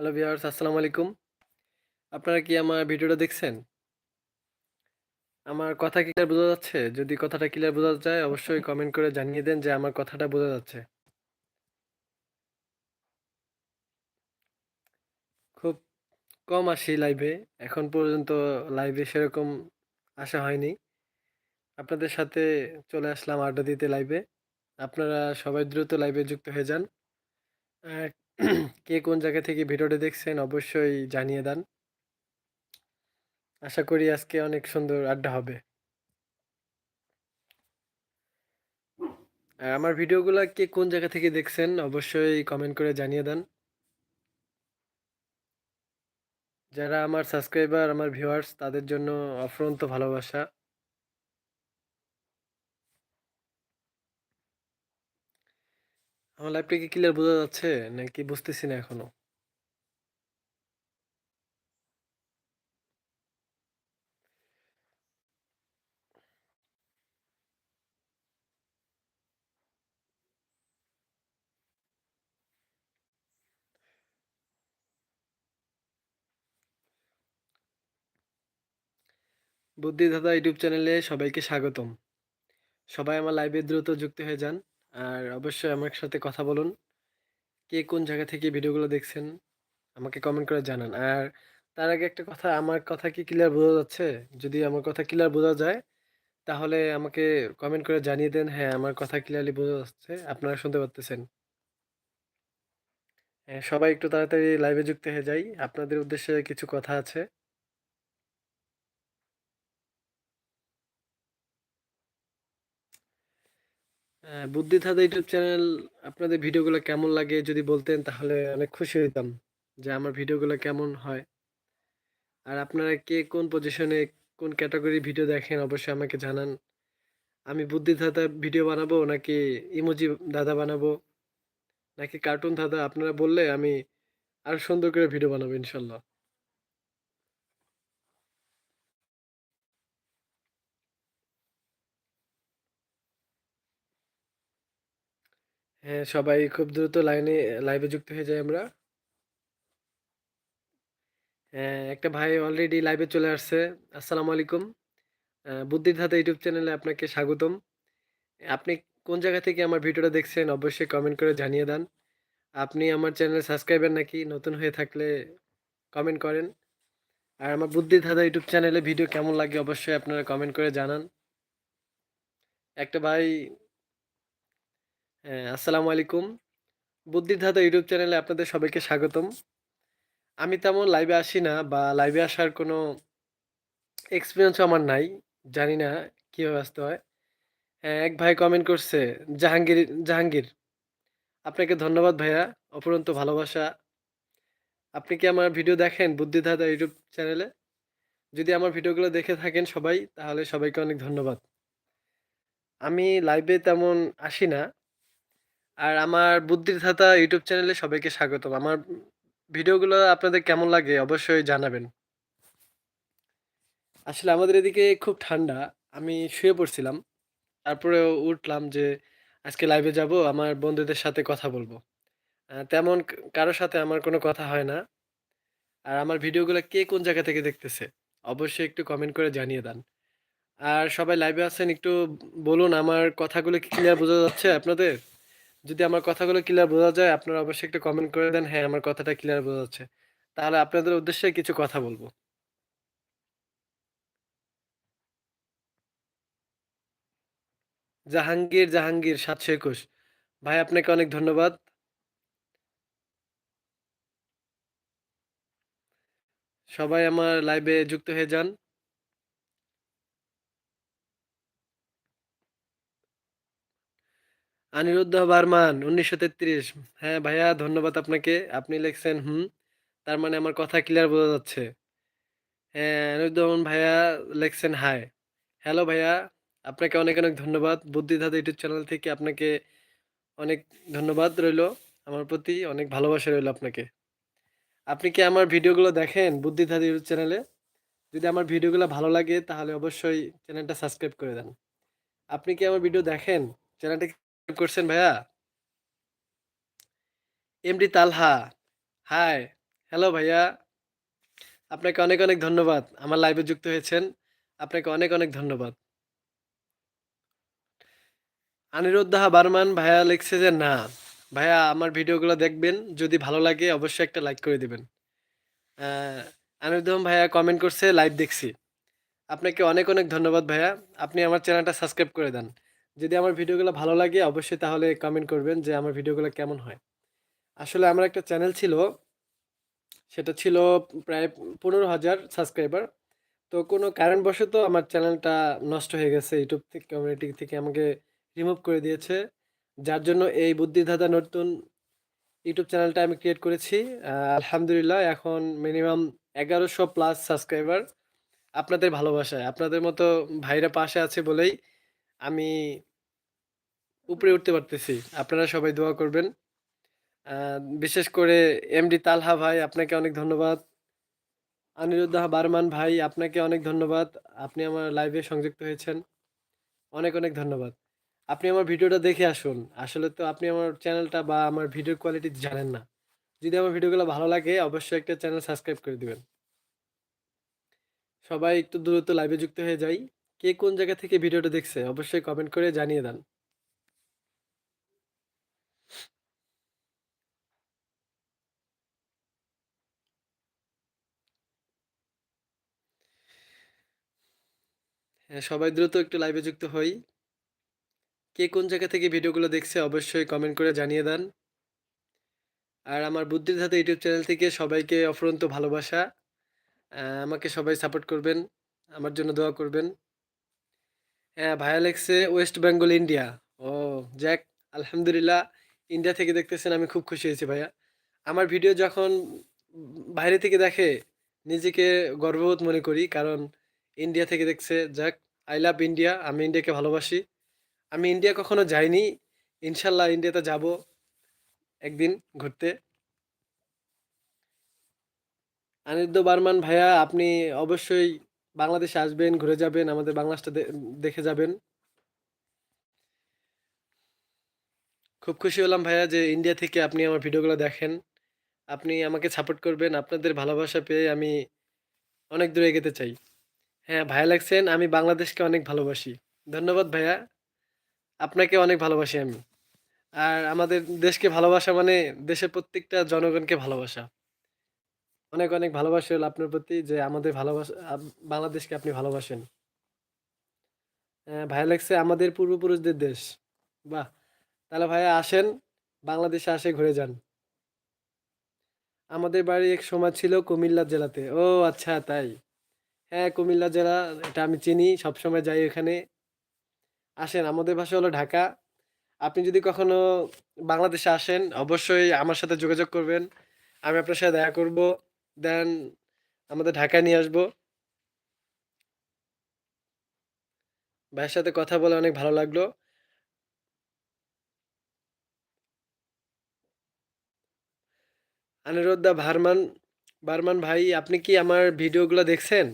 Hello viewers আসসালামু আলাইকুম আপনারা কি আমার ভিডিওটা দেখছেন আমার কথা ক্লিয়ার বোঝা যাচ্ছে? যদি কথাটা ক্লিয়ার বোঝা যায়, অবশ্যই কমেন্ট করে জানিয়ে দেন যে আমার কথাটা বোঝা যাচ্ছে। খুব কম আসি লাইভে এখন পর্যন্ত লাইভে সেরকম আসা হয়নি। আপনাদের সাথে চলে আসলাম আড্ডা দিতে লাইভে আপনারা সবাই দ্রুত লাইভে যুক্ত হয়ে যান। কে কোন জায়গা থেকে ভিডিওটা দেখছেন অবশ্যই জানিয়ে দেন। আশা করি আজকে অনেক সুন্দর আড্ডা হবে। আর আমার ভিডিওগুলো কে কোন জায়গা থেকে দেখছেন অবশ্যই কমেন্ট করে জানিয়ে দেন। যারা আমার সাবস্ক্রাইবার আমার ভিউয়ার্স তাদের জন্য অফরন্ত ভালোবাসা। আমার লাইভটা কি ক্লিয়ার বোঝা যাচ্ছে? নাকি বুঝতেছি না এখনও? বুদ্ধি দাদা ইউটিউব চ্যানেলে সবাইকে স্বাগতম। সবাই আমার লাইভে দ্রুত যুক্ত হয়ে যান। আর অবশ্যই আমার সাথে কথা বলুন। কে কোন জায়গা থেকে ভিডিওগুলো দেখছেন, আমাকে কমেন্ট করে জানান। আর তার আগে একটা কথা, আমার কথা কি ক্লিয়ার বোঝা যাচ্ছে? যদি আমার কথা ক্লিয়ার বোঝা যায়, তাহলে আমাকে কমেন্ট করে জানিয়ে দেন। হ্যাঁ আমার কথা ক্লিয়ারলি বোঝা যাচ্ছে, আপনারা শুনতে পারতেছেন। হ্যাঁ সবাই একটু তাড়াতাড়ি লাইভে যুক্ত হয়ে যাই। আপনাদের উদ্দেশ্যে কিছু কথা আছে। হ্যাঁ, বুদ্ধিদাতা ইউটিউব চ্যানেল আপনাদের ভিডিওগুলো কেমন লাগে যদি বলতেন তাহলে অনেক খুশি হইতাম যে আমার ভিডিওগুলো কেমন হয়। আর আপনারা কে কোন পজিশনে কোন ক্যাটাগরি ভিডিও দেখেন অবশ্যই আমাকে জানান। আমি বুদ্ধি বুদ্ধিদাতা ভিডিও বানাবো নাকি ইমোজি দাদা বানাবো নাকি কার্টুন দাদা আপনারা বললে আমি আরও সুন্দর করে ভিডিও বানাবো ইনশাল্লাহ। হ্যাঁ সবাই খুব দ্রুত লাইনে লাইভে যুক্ত হয়ে যাই আমরা। হ্যাঁ একটা ভাই অলরেডি লাইভে চলে আসছে। আসসালামু আলাইকুম। বুদ্ধির ধাতা ইউটিউব চ্যানেলে আপনাকে স্বাগতম। আপনি কোন জায়গা থেকে আমার ভিডিওটা দেখছেন অবশ্যই কমেন্ট করে জানিয়ে দেন। আপনি আমার চ্যানেল সাবস্ক্রাইবার নাকি, নতুন হয়ে থাকলে কমেন্ট করেন। আর আমার বুদ্ধির ধাঁধা ইউটিউব চ্যানেলে ভিডিও কেমন লাগে অবশ্যই আপনারা কমেন্ট করে জানান। একটা ভাই আসসালামু আলাইকুম। বুদ্ধির ধাঁধা ইউটিউব চ্যানেলে আপনাদের সবাইকে স্বাগতম। আমি তেমন লাইভে আসি না বা লাইভে আসার কোনো এক্সপিরিয়েন্সও আমার নাই, জানি না কীভাবে আসতে হয়। এক ভাই কমেন্ট করছে, জাহাঙ্গীর জাহাঙ্গীর, আপনাকে ধন্যবাদ ভাইয়া অপরন্ত ভালোবাসা। আপনি কি আমার ভিডিও দেখেন বুদ্ধিদাতা ইউটিউব চ্যানেলে? যদি আমার ভিডিওগুলো দেখে থাকেন সবাই, তাহলে সবাইকে অনেক ধন্যবাদ। আমি লাইভে তেমন আসি না আর আমার বুদ্ধিদাতা ইউটিউব চ্যানেলে সবাইকে স্বাগতম। আমার ভিডিওগুলো আপনাদের কেমন লাগে অবশ্যই জানাবেন। আসলে আমাদের এদিকে খুব ঠান্ডা, আমি শুয়ে পড়ছিলাম। তারপরে উঠলাম যে আজকে লাইভে যাব, আমার বন্ধুদের সাথে কথা বলব। তেমন কারোর সাথে আমার কোনো কথা হয় না। আর আমার ভিডিওগুলো কে কোন জায়গা থেকে দেখতেছে, অবশ্যই একটু কমেন্ট করে জানিয়ে দেন। আর সবাই লাইভে আছেন, একটু বলুন আমার কথাগুলো কি ক্লিয়ার বোঝা যাচ্ছে আপনাদের? যদি আমার কথাগুলো ক্লিয়ার বোঝা যায়, আপনারা অবশ্যই একটু কমেন্ট করে দেন হ্যাঁ আমার কথাটা ক্লিয়ার বোঝা যাচ্ছে তাহলে আপনাদের উদ্দেশ্যে কিছু কথা বলব। জাহাঙ্গীর জাহাঙ্গীর, সাতশো একুশ। ভাই, আপনাকে অনেক ধন্যবাদ। সবাই আমার লাইভে যুক্ত হয়ে যান। অনিরুদ্ধ বার্মান, উনিশশো তেত্রিশ। হ্যাঁ ভাইয়া, ধন্যবাদ আপনাকে। আপনি লিখছেন, হুম। তার মানে আমার কথা ক্লিয়ার বোঝা যাচ্ছে। হ্যাঁ অনিরুদ্ধ ভাইয়া লিখছেন, হাই। হ্যালো ভাইয়া, আপনাকে অনেক অনেক ধন্যবাদ। বুদ্ধিদাতা ইউটিউব চ্যানেল থেকে আপনাকে অনেক ধন্যবাদ রইল। আমার প্রতি অনেক ভালোবাসা রইল আপনাকে। আপনি কি আমার ভিডিওগুলো দেখেন বুদ্ধিদাতা ইউটিউব চ্যানেলে? যদি আমার ভিডিওগুলো ভালো লাগে তাহলে অবশ্যই চ্যানেলটা সাবস্ক্রাইব করে দেন। আপনি কি আমার ভিডিও দেখেন? চ্যানেলটা করছেন ভাইয়া এমডি তালহা হাই হ্যালো ভাইয়া। আপনাকে অনেক, অনেক ধন্যবাদ। আমার লাইভে যুক্ত হয়েছেন। আপনাকে অনেক, অনেক ধন্যবাদ। আনিরুদ্দাহ বারমান ভাইয়া লিখছে যে, "না, ভাইয়া আমার ভিডিওগুলো দেখবেন। যদি ভালো লাগে অবশ্যই একটা লাইক করে দিবেন।" আ আনিরুদ্দাম ভাইয়া কমেন্ট করছে, "লাইভ দেখছি।" আপনাকে অনেক, অনেক ধন্যবাদ ভাইয়া। আপনি আমার চ্যানেলটা সাবস্ক্রাইব করে দেন। যদি আমার ভিডিওগুলো ভালো লাগে অবশ্যই তাহলে কমেন্ট করবেন যে, আমার ভিডিওগুলো কেমন হয়। আসলে আমার একটা চ্যানেল ছিল সেটা ছিল প্রায় ১৫,০০০ সাবস্ক্রাইবার। তো কোনো কারণবশত আমার চ্যানেলটা নষ্ট হয়ে গেছে। ইউটিউব থেকে কমিউনিটি থেকে আমাকে রিমুভ করে দিয়েছে। যার জন্য এই বুদ্ধিদাতা নতুন ইউটিউব চ্যানেলটা আমি ক্রিয়েট করেছি। আলহামদুলিল্লাহ এখন মিনিমাম এগারোশো প্লাস সাবস্ক্রাইবার। আপনাদের ভালোবাসায়, আপনাদের মতো ভাইরা পাশে আছে বলেই আমি উপরে উঠতে পারতেছি। আপনারা সবাই দোয়া করবেন। বিশেষ করে এমডি তালহা ভাই আপনাকে অনেক ধন্যবাদ। আনিরুদ্দাহ বারমান ভাই আপনাকে অনেক ধন্যবাদ। আপনি আমার লাইভে সংযুক্ত হয়েছেন। অনেক, অনেক ধন্যবাদ। আপনি আমার ভিডিওটা দেখে আসুন। আসলে তো আপনি আমার চ্যানেলটা বা আমার ভিডিওর কোয়ালিটি জানেন না। যদি আমার ভিডিওগুলো ভালো লাগে অবশ্যই একটা চ্যানেল সাবস্ক্রাইব করে দিবেন। সবাই একটু দ্রুত লাইভে যুক্ত হয়ে যাই। কে কোন জায়গা থেকে ভিডিওটা দেখছে অবশ্যই কমেন্ট করে জানিয়ে দেন। সবাই দ্রুত একটু লাইভে যুক্ত হই। কে কোন জায়গা থেকে ভিডিওগুলো দেখছে অবশ্যই কমেন্ট করে জানিয়ে দেন। আর আমার বুদ্ধির ধাতে ইউটিউব চ্যানেল থেকে সবাইকে অফুরন্ত ভালোবাসা। আমাকে সবাই সাপোর্ট করবেন। আমার জন্য দোয়া করবেন। হ্যাঁ, ভাইয়া লেখছে ওয়েস্ট বেঙ্গল ইন্ডিয়া। ও যাক আলহামদুলিল্লাহ ইন্ডিয়া থেকে দেখতেছেন আমি খুব খুশি হয়েছি ভাইয়া। আমার ভিডিও যখন বাইরে থেকে দেখে নিজেকে গর্ববোধ মনে করি। কারণ ইন্ডিয়া থেকে দেখছে যাক আই লাভ ইন্ডিয়া। আমি ইন্ডিয়াকে ভালোবাসি। আমি ইন্ডিয়া কখনো যাইনি। ইনশাল্লাহ ইন্ডিয়াতে যাব একদিন ঘুরতে। আনিরুদ্ধ বার্মান ভাইয়া আপনি অবশ্যই বাংলাদেশে আসবেন, ঘুরে যাবেন, আমাদের বাংলাদেশটা দেখে যাবেন। খুব খুশি হলাম ভাইয়া যে ইন্ডিয়া থেকে আপনি আমার ভিডিওগুলো দেখেন। আপনি আমাকে সাপোর্ট করবেন। আপনাদের ভালোবাসা পেয়ে আমি অনেক দূরে এগোতে চাই। হ্যাঁ, ভাইয়া লাগছেন আমি বাংলাদেশকে অনেক ভালোবাসি। ধন্যবাদ ভাইয়া। আপনাকে অনেক ভালোবাসি আমি। আর আমাদের দেশকে ভালোবাসা মানে দেশের প্রত্যেকটা জনগণকে ভালোবাসা। অনেক, অনেক ভালোবাসা হলো আপনার প্রতি যে আমাদের ভালোবাসা বাংলাদেশকে আপনি ভালোবাসেন। হ্যাঁ, ভাইয়া লেখছে আমাদের পূর্বপুরুষদের দেশ। বাহ! তাহলে ভাইয়া আসেন, বাংলাদেশে আসে ঘুরে যান। আমাদের বাড়ি এক সময় ছিল কুমিল্লা জেলাতে। ও আচ্ছা তাই। হ্যাঁ, কুমিল্লা জেলা এটা আমি চিনি। সবসময় যাই ওখানে। আসেন, আমাদের ভাষা হলো ঢাকা। আপনি যদি কখনো বাংলাদেশে আসেন অবশ্যই আমার সাথে যোগাযোগ করবেন। আমি আপনার সাথে দেখা করব। দেন আমাদের ঢাকায় নিয়ে আসব। ভাইয়ের সাথে কথা বলে অনেক ভালো লাগল। আনিরুদ্ধা ভারমান বারমান ভাই আপনি কি আমার ভিডিওগুলো দেখছেন?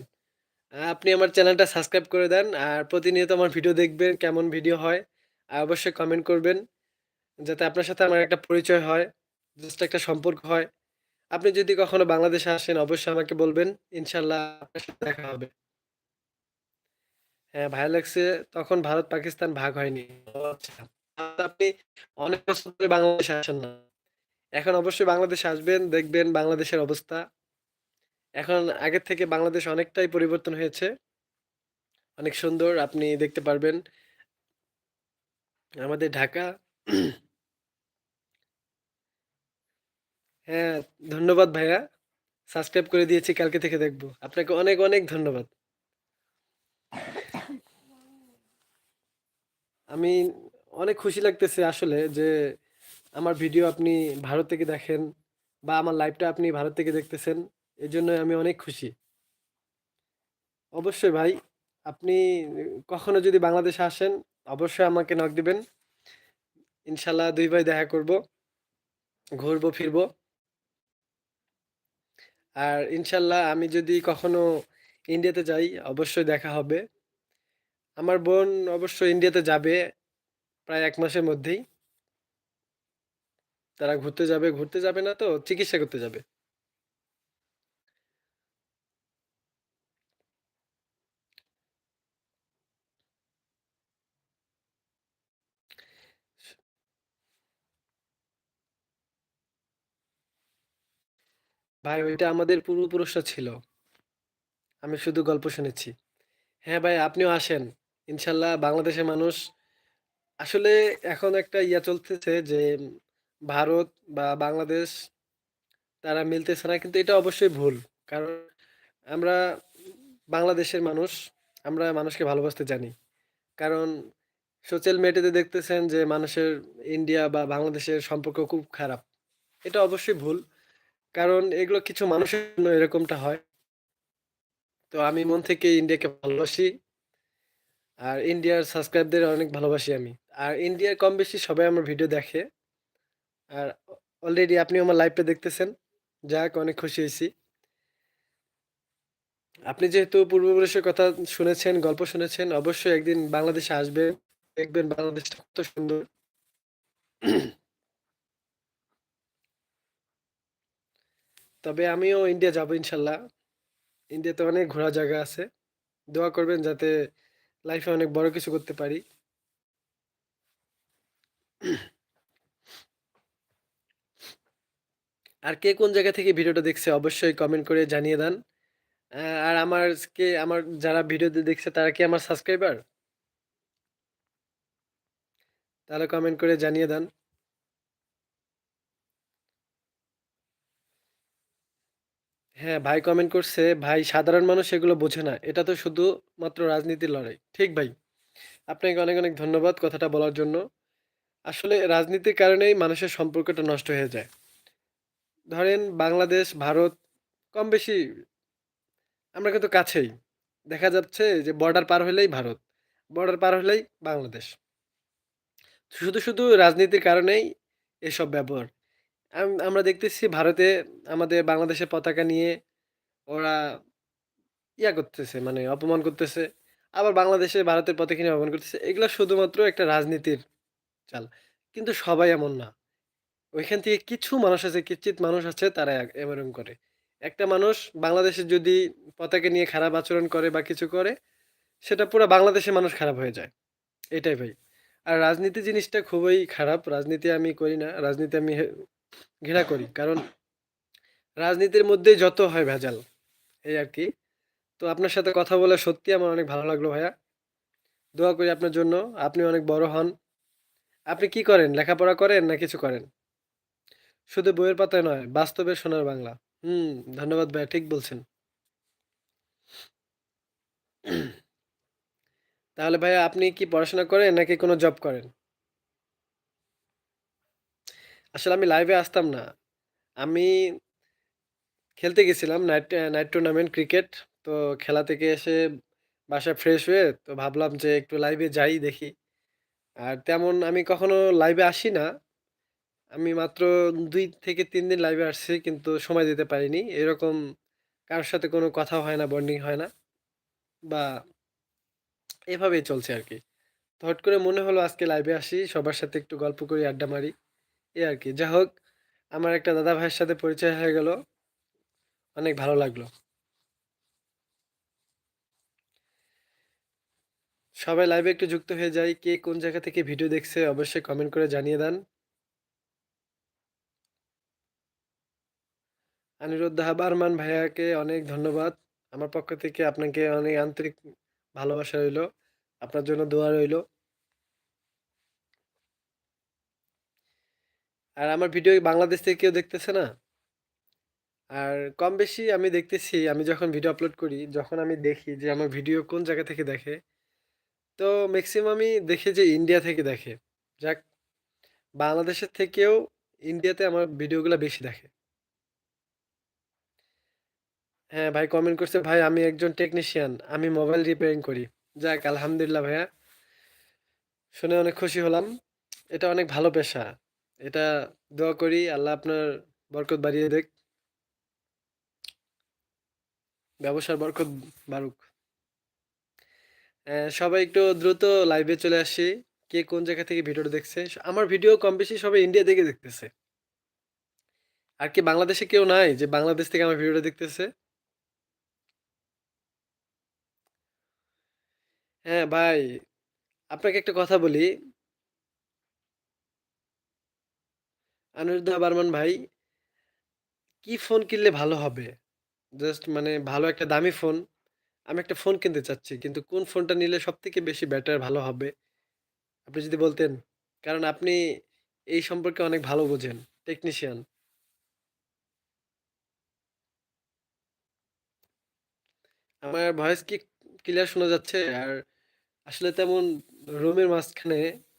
আপনি আমার চ্যানেলটা সাবস্ক্রাইব করে দেন। আর প্রতিনিয়ত আমার ভিডিও দেখবেন, কেমন ভিডিও হয়। আর অবশ্যই কমেন্ট করবেন। যাতে আপনার সাথে আমার একটা পরিচয় হয়। জাস্ট একটা সম্পর্ক হয়। আপনি যদি কখনো বাংলাদেশে আসেন অবশ্যই আমাকে বলবেন। ইনশাআল্লাহ আপনার সাথে দেখা হবে। হ্যাঁ, ভাইয়া লাগছে তখন ভারত পাকিস্তান ভাগ হয়নি। আচ্ছা। আপনি অনেক বছর ধরে বাংলাদেশে আসেন না। এখন অবশ্যই বাংলাদেশে আসবেন, দেখবেন বাংলাদেশের অবস্থা। এখন আগের থেকে বাংলাদেশ অনেকটাই পরিবর্তন হয়েছে। অনেক সুন্দর আপনি দেখতে পারবেন। আমাদের ঢাকা হ্যাঁ, ধন্যবাদ ভাইয়া। সাবস্ক্রাইব করে দিয়েছি কালকে থেকে দেখব। আপনাকে অনেক, অনেক ধন্যবাদ। আমি অনেক খুশি লাগতেছে আসলে যে আমার ভিডিও আপনি ভারত থেকে দেখেন বা আমার লাইভটা আপনি ভারত থেকে দেখতেছেন। এজন্য আমি অনেক খুশি। অবশ্যই ভাই, আপনি কখনো যদি বাংলাদেশে আসেন অবশ্যই আমাকে নক দিবেন। ইনশাল্লাহ দুই ভাই দেখা করব। ঘুরবো ফিরবো। আর ইনশাল্লাহ আমি যদি কখনো ইন্ডিয়াতে যাই অবশ্যই দেখা হবে। আমার বোন অবশ্য ইন্ডিয়াতে যাবে প্রায় এক মাসের মধ্যেই। তারা ঘুরতে যাবে, ঘুরতে যাবে না তো চিকিৎসা করতে যাবে। ভাই ওইটা আমাদের পূর্বপুরুষরা ছিল। আমি শুধু গল্প শুনেছি। হ্যাঁ ভাই আপনিও আসেন। ইনশাল্লাহ বাংলাদেশের মানুষ আসলে এখন একটা ইয়া চলতেছে যে ভারত বা বাংলাদেশ তারা মিলতেছে না কিন্তু এটা অবশ্যই ভুল। কারণ আমরা বাংলাদেশের মানুষ, আমরা মানুষকে ভালোবাসতে জানি। কারণ সোশ্যাল মিডিয়াতে দেখতেছেন যে মানুষের ইন্ডিয়া বা বাংলাদেশের সম্পর্ক খুব খারাপ। এটা অবশ্যই ভুল। কারণ এগুলো কিছু মানুষের জন্য এরকমটা হয়। তো আমি মন থেকে ইন্ডিয়াকে ভালোবাসি। আর ইন্ডিয়ার সাবস্ক্রাইবদের অনেক ভালোবাসি আমি। আর ইন্ডিয়ার কম বেশি সবাই আমার ভিডিও দেখে। আর অলরেডি আপনি আমার লাইভটা দেখতেছেন। যাক অনেক খুশি হয়েছি আপনি যেহেতু পূর্বপুরুষের কথা শুনেছেন, গল্প শুনেছেন, অবশ্যই একদিন বাংলাদেশে আসবেন। দেখবেন বাংলাদেশটা কত সুন্দর। তবে আমিও ইন্ডিয়া যাব ইনশাল্লাহ। ইন্ডিয়াতে অনেক ঘোরার জায়গা আছে। দোয়া করবেন যাতে লাইফে অনেক বড় কিছু করতে পারি। আর কে কোন জায়গা থেকে ভিডিওটা দেখছে অবশ্যই কমেন্ট করে জানিয়ে দেন। আর আমার কে, আমার যারা ভিডিওতে দেখছে তারা কি আমার সাবস্ক্রাইবার? তাহলে কমেন্ট করে জানিয়ে দেন। হ্যাঁ, ভাই কমেন্ট করছে, "ভাই সাধারণ মানুষ এগুলো বোঝে না। এটা তো শুধুমাত্র রাজনীতির লড়াই।" ঠিক ভাই। আপনাকে অনেক, অনেক ধন্যবাদ কথাটা বলার জন্য। আসলে রাজনীতির কারণেই মানুষের সম্পর্কটা নষ্ট হয়ে যায়। ধরেন বাংলাদেশ, ভারত কম বেশি আমরা কিন্তু কাছেই। দেখা যাচ্ছে যে বর্ডার পার হইলেই ভারত। বর্ডার পার হলেই বাংলাদেশ। শুধু, শুধু রাজনীতির কারণেই এসব ব্যবহার। আম আমরা দেখতেছি ভারতে আমাদের বাংলাদেশের পতাকা নিয়ে ওরা ইয়া করতেছে মানে অপমান করতেছে। আবার বাংলাদেশে ভারতের পতাকা নিয়ে অপমান করতেছে। এগুলো শুধুমাত্র একটা রাজনীতির চাল। কিন্তু সবাই এমন না। ওইখান থেকে কিছু মানুষ আছে, কিচ্ছিত মানুষ আছে তারা এ এরকম করে। একটা মানুষ বাংলাদেশে যদি পতাকা নিয়ে খারাপ আচরণ করে বা কিছু করে, সেটা পুরো বাংলাদেশের মানুষ খারাপ হয়ে যায়। এটাই ভাই। আর রাজনীতি জিনিসটা খুবই খারাপ। রাজনীতি আমি করি না। রাজনীতি আমি ঘৃণা করি। কারণ রাজনীতির মধ্যে যত হয় ভেজাল। এই আরকি। তো আপনার সাথে কথা বলে সত্যিই আমার অনেক ভালো লাগল ভাইয়া। দোয়া করি আপনার জন্য। আপনি অনেক বড় হন। আপনি কি করেন? লেখাপড়া করেন না কিছু করেন? শুধু বইয়ের পাতায় নয়, বাস্তবে সোনার বাংলা। হুম, ধন্যবাদ ভাইয়া ঠিক বলছেন। তাহলে ভাইয়া আপনি কি পড়াশোনা করেন নাকি কোনো জব করেন? আসলে আমি লাইভে আসতাম না। আমি খেলতে গেছিলাম নাইট নাইট টুর্নামেন্ট ক্রিকেট। তো খেলা থেকে এসে বাসায় ফ্রেশ হয়ে তো ভাবলাম যে একটু লাইভে যাই দেখি। আর তেমন আমি কখনো লাইভে আসি না। আমি মাত্র দুই থেকে তিন দিন লাইভে আসছি কিন্তু সময় দিতে পারিনি। এরকম কারও সাথে কোনো কথা হয় না, বন্ডিং হয় না। বা এভাবেই চলছে আরকি। তো হট করে মনে হলো আজকে লাইভে আসি, সবার সাথে একটু গল্প করি, আড্ডা মারি। এই আরকি। যা হোক, আমার একটা দাদা ভাইয়ের সাথে পরিচয় হয়ে গেল। অনেক ভালো লাগল। সবাই লাইভে একটু যুক্ত হয়ে যাই। কে কোন জায়গা থেকে ভিডিও দেখছে অবশ্যই কমেন্ট করে জানিয়ে দেন। অনিরুদ্ধ বার্মান ভাইয়াকে অনেক ধন্যবাদ। আমার পক্ষ থেকে আপনাকে অনেক আন্তরিক ভালোবাসা রইল। আপনার জন্য দোয়া রইল। আর আমার ভিডিও বাংলাদেশ থেকে কেউ দেখতেছে না? আর কম বেশি আমি দেখতেছি আমি যখন ভিডিও আপলোড করি, যখন আমি দেখি যে আমার ভিডিও কোন জায়গা থেকে দেখে, তো মেক্সিমামই দেখি যে ইন্ডিয়া থেকে দেখে। যাক বাংলাদেশের থেকেও ইন্ডিয়াতে আমার ভিডিওগুলো বেশি দেখে। হ্যাঁ, ভাই কমেন্ট করছে, "ভাই আমি একজন টেকনিশিয়ান। আমি মোবাইল রিপেয়ারিং করি।" যাক আলহামদুলিল্লাহ ভাইয়া। শুনে অনেক খুশি হলাম। এটা অনেক ভালো পেশা। এটা দোয়া করি আল্লাহ আপনার বরকত বাড়িয়ে দেক। ব্যবসার বরকত বাড়ুক। সবাই একটু দ্রুত লাইভে চলে আসি। কে কোন জায়গা থেকে ভিডিওটা দেখছে। আমার ভিডিও কম বেশি সবাই ইন্ডিয়া থেকে দেখতেছে। আর কি বাংলাদেশে কেউ নাই যে বাংলাদেশ থেকে আমার ভিডিওটা দেখতেছে? হ্যাঁ, ভাই আপনাকে একটা কথা বলি। আনিরুদ্ধ বার্মান ভাই, কি ফোন কিনলে ভালো হবে? জাস্ট মানে ভালো একটা দামি ফোন। আমি একটা ফোন কিনতে চাচ্ছি। কিন্তু কোন ফোনটা নিলে সব থেকে বেশি বেটার ভালো হবে? আপনি যদি বলতেন। কারণ আপনি এই সম্পর্কে অনেক ভালো বোঝেন। টেকনিশিয়ান। আমার ভয়েস কি ক্লিয়ার শোনা যাচ্ছে? আর আসলে তেমন রুমের মাঝখানে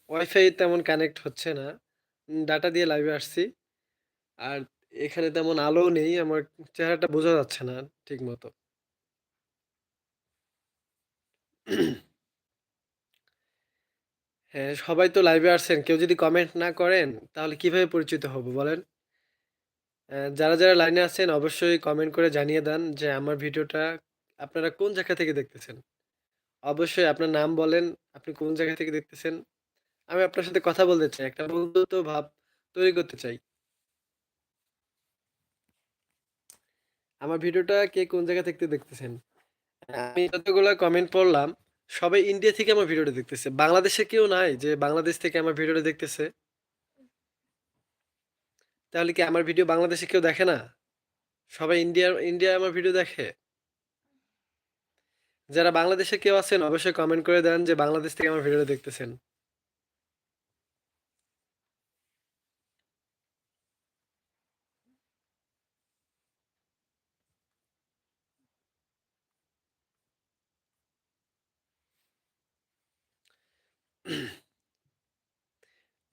ওয়াইফাই তেমন কানেক্ট হচ্ছে না। ডাটা দিয়ে লাইভে আসছি। আর এখানে তেমন আলোও নেই। আমার চেহারাটা বোঝা যাচ্ছে না ঠিকমতো। হ্যাঁ, সবাই তো লাইভে আসছেন। কেউ যদি কমেন্ট না করেন তাহলে কীভাবে পরিচিত হব বলেন? যারা, যারা লাইনে আছেন অবশ্যই কমেন্ট করে জানিয়ে দেন যে আমার ভিডিওটা আপনারা কোন জায়গা থেকে দেখতেছেন? অবশ্যই আপনার নাম বলেন, আপনি কোন জায়গা থেকে দেখতেছেন? আমি আপনার সাথে কথা বলতে চাই। একটা বন্ধুত্ব ভাব তৈরি করতে চাই। আমার ভিডিওটা কে কোন জায়গা থেকে দেখতেছেন? আমি যতগুলা কমেন্ট পড়লাম, সবাই ইন্ডিয়া থেকে আমার ভিডিওটা দেখতেছে। বাংলাদেশে কেউ নাই যে বাংলাদেশ থেকে আমার ভিডিওটা দেখতেছে? তাহলে কি আমার ভিডিও বাংলাদেশে কেউ দেখে না? সবাই ইন্ডিয়ার ইন্ডিয়ায় আমার ভিডিও দেখে? যারা বাংলাদেশে কেউ আছেন অবশ্যই কমেন্ট করে দেন যে বাংলাদেশ থেকে আমার ভিডিওটা দেখতেছেন।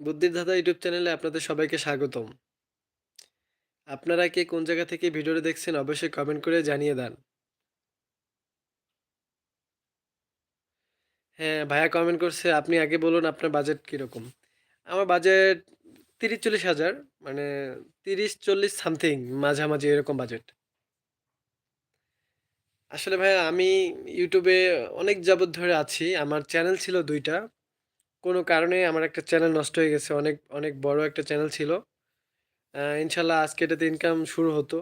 বুদ্ধির ধাঁধা ইউটিউব চ্যানেলে আপনাদের সবাইকে স্বাগতম। আপনারা কে কোন জায়গা থেকে ভিডিওটা দেখছেন অবশ্যই কমেন্ট করে জানিয়ে দেন। হ্যাঁ, ভাইয়া কমেন্ট করছে, "আপনি আগে বলুন আপনার বাজেট কীরকম আমার বাজেট ৩০-৪০ হাজার মানে ৩০-৪০ সামথিং মাঝামাঝি এরকম বাজেট। আসলে ভাইয়া আমি ইউটিউবে অনেক যাবৎ ধরে আছি। আমার চ্যানেল ছিল ২ টা। কোনো কারণে আমার একটা চ্যানেল নষ্ট হয়ে গেছে। অনেক, অনেক বড় একটা চ্যানেল ছিল। ইনশাল্লাহ আজকে এটাতে ইনকাম শুরু হতো।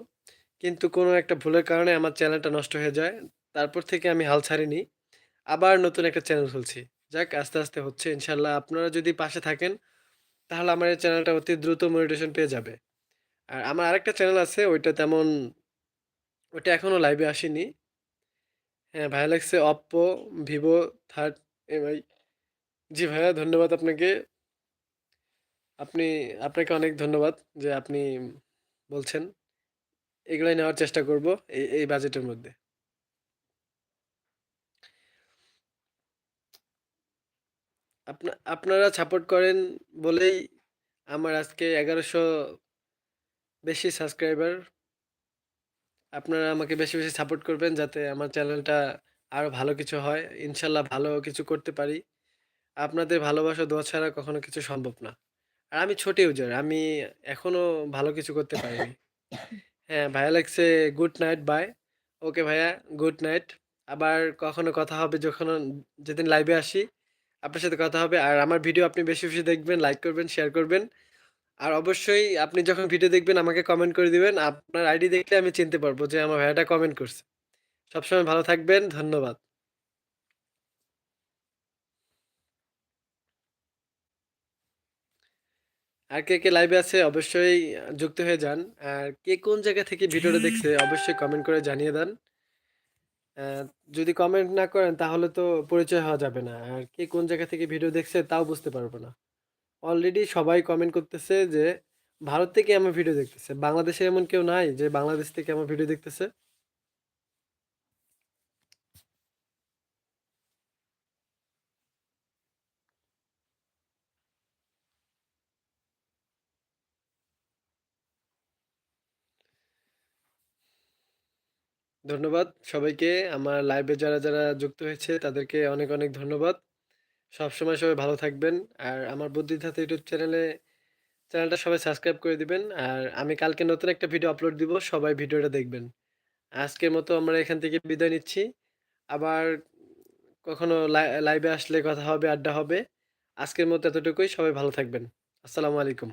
কিন্তু কোনো একটা ভুলের কারণে আমার চ্যানেলটা নষ্ট হয়ে যায়। তারপর থেকে আমি হাল ছাড়িনি। আবার নতুন একটা চ্যানেল খুলছি। যাক আস্তে, আস্তে হচ্ছে ইনশাল্লাহ আপনারা যদি পাশে থাকেন তাহলে আমার এই চ্যানেলটা অতি দ্রুত মনিটাইজেশন পেয়ে যাবে। আর আমার আরেকটা চ্যানেল আছে ওইটা তেমন ওইটা এখনও লাইভে আসেনি। হ্যাঁ, ভাইয়া লাগছে Oppo, Vivo third MI G ভাইয়া ধন্যবাদ আপনাকে। আপনি আপনাকে অনেক ধন্যবাদ যে আপনি বলছেন। এগুলাই নেওয়ার চেষ্টা করব এই, এই বাজেটের মধ্যে। আপনা আপনারা সাপোর্ট করেন বলেই আমার আজকে ১১০০ বেশি সাবস্ক্রাইবার। আপনারা আমাকে বেশি, বেশি সাপোর্ট করবেন যাতে আমার চ্যানেলটা আরও ভালো কিছু হয়। ইনশাল্লাহ ভালো কিছু করতে পারি। আপনাদের ভালোবাসা, দোয়া ছাড়া কখনো কিছু সম্ভব না। আর আমি ছোট ইউজার। আমি এখনও ভালো কিছু করতে পারিনি। হ্যাঁ, ভাইয়া লাগছে গুড নাইট বাই। ওকে ভাইয়া গুড নাইট। আবার কখনো কথা হবে যখন যেদিন লাইভে আসি, আপনার সাথে কথা হবে। আর আমার ভিডিও আপনি বেশি, বেশি দেখবেন, লাইক করবেন, শেয়ার করবেন। আর অবশ্যই আপনি যখন ভিডিও দেখবেন আমাকে কমেন্ট করে দিবেন। আপনার আইডি দেখলে আমি চিনতে পারব যে আমার ভাইয়াটা কমেন্ট করছে। সবসময় ভালো থাকবেন। ধন্যবাদ। আর কে, কে লাইভে আছে অবশ্যই যুক্ত হয়ে যান। আর কে কোন জায়গা থেকে ভিডিওটা দেখছে অবশ্যই কমেন্ট করে জানিয়ে দেন। যদি কমেন্ট না করেন তাহলে তো পরিচয় হওয়া যাবে না। আর কে কোন জায়গা থেকে ভিডিও দেখছে তাও বুঝতে পারব না। অলরেডি সবাই কমেন্ট করতেছে যে ভারত থেকে আমার ভিডিও দেখতেছে। বাংলাদেশে এমন কেউ নাই যে বাংলাদেশ থেকে আমার ভিডিও দেখতেছে? ধন্যবাদ সবাইকে। আমার লাইভে যারা, যারা যুক্ত হয়েছে তাদেরকে অনেক, অনেক ধন্যবাদ। সবসময় সবাই ভালো থাকবেন। আর আমার বুদ্ধিদাতা ইউটিউব চ্যানেলে চ্যানেলটা সবাই সাবস্ক্রাইব করে দিবেন। আর আমি কালকে নতুন একটা ভিডিও আপলোড দিব। সবাই ভিডিওটা দেখবেন। আজকের মতো আমরা এখান থেকে বিদায় নিচ্ছি। আবার কখনো লাই লাইভে আসলে কথা হবে, আড্ডা হবে। আজকের মতো এতটুকুই। সবাই ভালো থাকবেন। আসসালামু আলাইকুম।